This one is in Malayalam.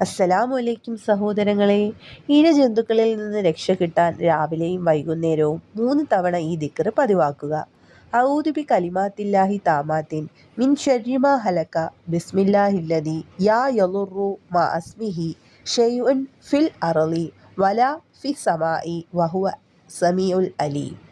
അസ്സലാമു അലൈക്കും സഹോദരങ്ങളെ. ഇഴജന്തുക്കളിൽ നിന്ന് രക്ഷ കിട്ടാൻ രാവിലെയും വൈകുന്നേരവും മൂന്ന് തവണ ഈ ദിക്ർ പതിവാക്കുക. ഔദുബി കലിമാത്തില്ലാഹി താമാത്തിൻ മിൻ ഷരിമ ഹലക്ക. ബിസ്മില്ലാഹില്ലതി യാ യലുറു മാ അസ്മിഹി ഷെയ്ഉൻ ഫിൽ അറളി വല ഫി സമായി വഹുവ സമീഉൽ അലീം.